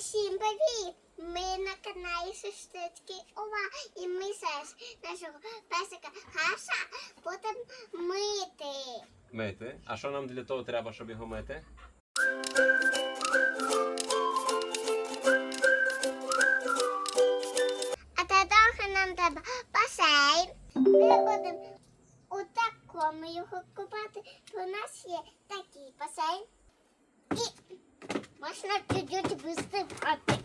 Усім привіт! Ми на каналі Шестицький Ова і ми зараз нашого песика Хаша будемо мити. Мити. А що нам для того треба, щоб його мити? А тоді нам треба басейн. Ми будемо у такому його купати. У нас є такий басейн. Можна чуть-чуть висипати.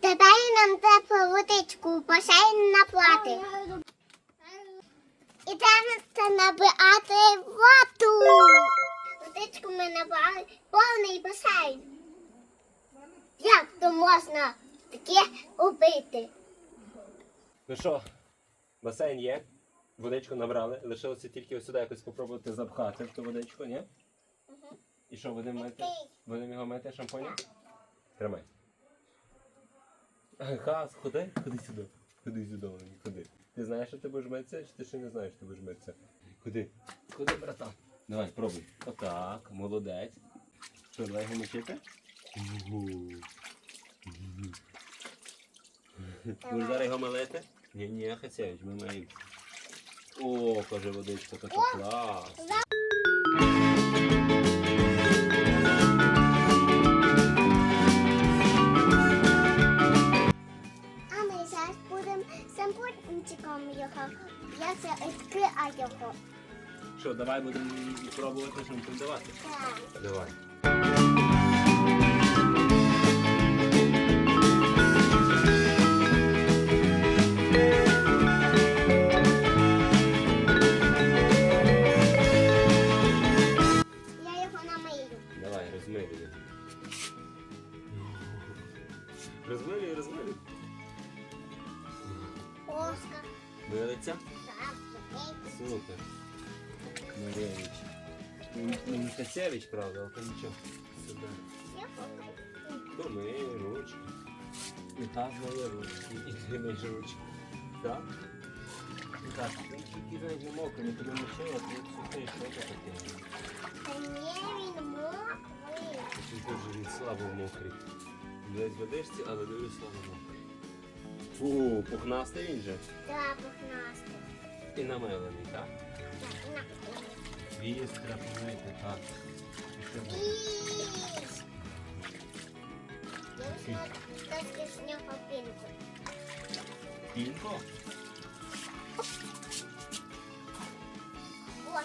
Тепер нам треба водичку басейн наплати. І треба набирати воду. Водичку ми набрали повний басейн. Як то можна таке убити? Ну що, басейн є, водичку набрали, лишилося тільки ось сюди якось спробувати запхати в ту водичку, ні? І що, будемо мити? Будемо його мити шампунем? Тримай. Хас, ходи, ходи сюди. Ходи сюди, ходи. Ти знаєш, що ти будеш митися, чи ти ще не знаєш, що ти будеш митися? Ходи. Ходи, братан. Давай, пробуй. Отак, молодець. Що, давай його мочити? Будеш зараз його милити? Ні, ні, Хацевич, ми маємо. О, каже водичка, така клас. Сампутником його. Я це відкрию його. Що, давай будемо пробувати шампунь давати? Так. Давай. Я його намию. Давай, розмилюй. Розмилюй, розмилюй. Оскар. Милиться? Супер. Маревич. Ну, ну, не Хацевич, правда, але то нічого. Сюди. Помий ручки. І газ має ручки, і ти маєш ручки. Так? І так, він тільки навіть не мокрий, не тобі мішає, а ти сухий, що це таке? Та ні, він мокрий. Він дуже він слабо мокрий. Десь в водичці, але дуже слабо мокрий. Фу, пухнастий він же. Так, пухнастий. І намилений, так? Так, на. Віз треба помити, так. І що буде? Іс. Я візьму трошки з нього пінку. Пінко? Ось.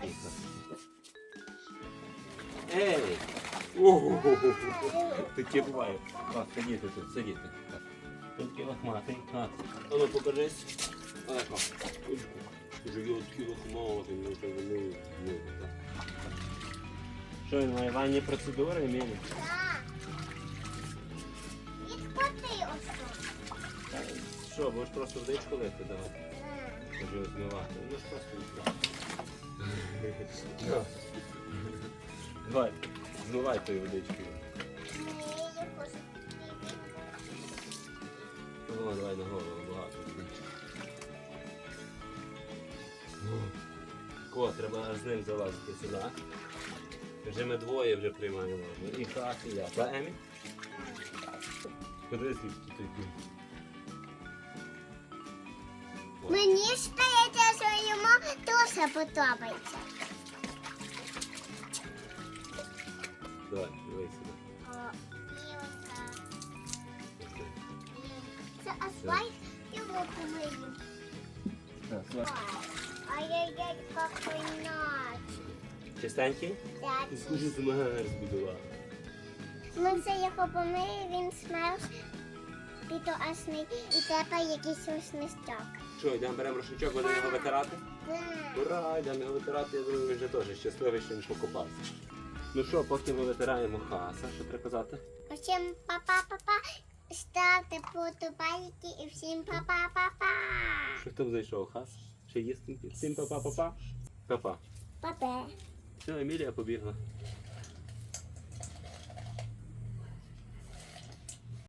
Пінко. Ей! Ого-го-го-го. Таке буває. Так, сидіти тут, сидіти. Тут такий лохматий. Так. А ну покажись. Вже його такий лохматий, ну це вони. Так. Що він має ванні процедури, Емілі? Так. Ось Що, будеш просто водичку лити давай? Так. Може його змивати. Ну ж просто відкрити. Давай, змивай тою водичкою. Його ж- Ну, давай на голову багато водички. О, треба з ним залазити сюди. Вже ми двоє вже приймаємо. І хас, і я. Та Емі? Куди звідки ти йди? Мені здається, що йому дуже подобається. Давай, дивись сюди. О, і. Ось. Це асфальт його помию. Ай-яй-яй, какой ночь. Чистенький? Так. Ти скажи, ти мене розбудував. Ми все його помили, він смерз підоасний і тепер якийсь русничок. Що, йдемо беремо рушничок, будемо його витирати? Так. Ура, йдемо його витирати, я думаю, він вже теж щасливий, що він покупався. Ну що, поки ми витираємо хаса, що треба казати? Усім па-па-па-па. Ставте подобайки і всім па-па-па-па. Що там зайшов хас? Ще їсти? Всім па-па-па-па. Па-па. Па-па. Все, Емілія побігла.